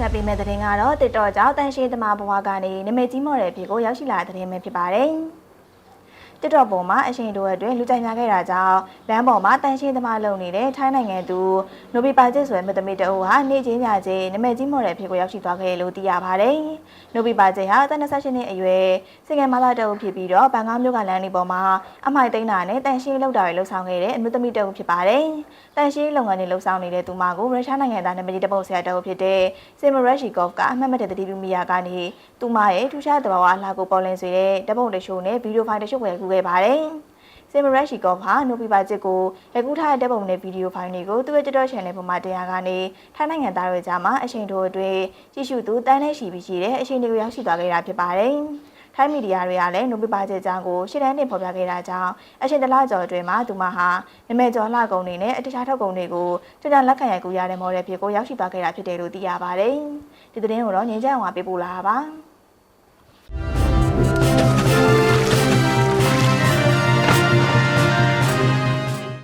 တင်ဆက်ပေးမယ့်သတင်းကတော့ TikTok ကြောင့်တန်ရှင်းသမားဘဝကနေနာမည်ကြီးမော်တဲ့အဖြစ်ကိုရောက်ရှိလာတဲ့သတင်းပဲဖြစ်ပါတယ်။ TikTok ပေါ်မှာအရှင်တို့အတွင်းလူကြိုက်များခဲ့တာကြောင့်လမ်းပေါ်မှာတန်ရှင်းသမားလုံနေတဲ့ထိုင်းနိုင်ငံသူနိုဘီပါကျစ်ဆိုတဲ့မသမီးတအုပ်ဟာနေချင်းညချင်းနာမည်ကြီးမော်တဲ့အဖြစ်ကိုရောက်ရှိသွားခဲ့လို့သိရပါတယ်။နိုဘီပါကျစ်ဟာတန်28နှစ်အရွယ်စင်ငယ်မသားတအုပ်ဖြစ်ပြီးတော့ဘန်ကောက်မြို့ကလမ်းလေးပေါ်မှာအမိုက်သိန်းတာနဲ့တန်ရှင်းလောက်တာတွေလှုပ်ဆောင်ခဲ့တဲ့အမျိုးသမီးတအုပ်ဖြစ်ပါတယ်။တန်ရှင်းလုပ်ငန်းတွေလှုပ်ဆောင်နေတဲ့သူမကိုရုရှားနိုင်ငံသားနာမည်ကြီးတပုတ်ဆရာတအုပ်ဖြစ်တဲ့ဆီမရက်ရှီကော့ဖ်ကအမှတ်မဲ့တဲ့တတိလူမီယာကနေသူမရဲ့ထူးခြားသဘာဝအလှကိုပေါ်လင်းစေတဲ့ဓပုတ်တရှိုးနဲ့ဗီဒီယိုဖိုင်တချို့ကိုရိုက်ကူးခဲ့ပါတယ်။ဆီမရက်ရှီကော့ဖ်ဟာနိုဘီပါချစ်ကိုရိုက်ကူးထားတဲ့ဓပုတ်နဲ့ဗီဒီယိုဖိုင်တွေကိုသူ့ရဲ့ TikTok channel ပေါ်မှာတင်ရကနေထိုင်းနိုင်ငံသားတွေကြားမှာအချိန်တိုအတွင်းကြည့်ရှုသူတန်းနဲ့ရှိပြီးရှိတဲ့အချိန်တွေကိုရောက်ရှိသွားခဲ့တာဖြစ်ပါတယ်။ထိုင်းမီဒီယာတွေကလည်းနိုဘီပါချစ်အကြောင်းကိုရှင်းတန်းတင်ဖော်ပြခဲ့တာကြောင့်အချိန်တလကျော်အတွင်းမှာသူမဟာနာမည်ကျော်လှကုန်တွေနဲ့အတခြားထုတ်ကုန်တွေကိုကြကြလက်ခံရိုက်ကူးရတဲ့မော်ဒယ်ဖြစ်ကိုရောက်ရှိသွားခဲ့တာဖြစ်တယ်လို့သိရပါတယ်။ဒီသတင်းကိုတော့ငင်းချမ်းအောင်ပေးပို့လာတာပါ။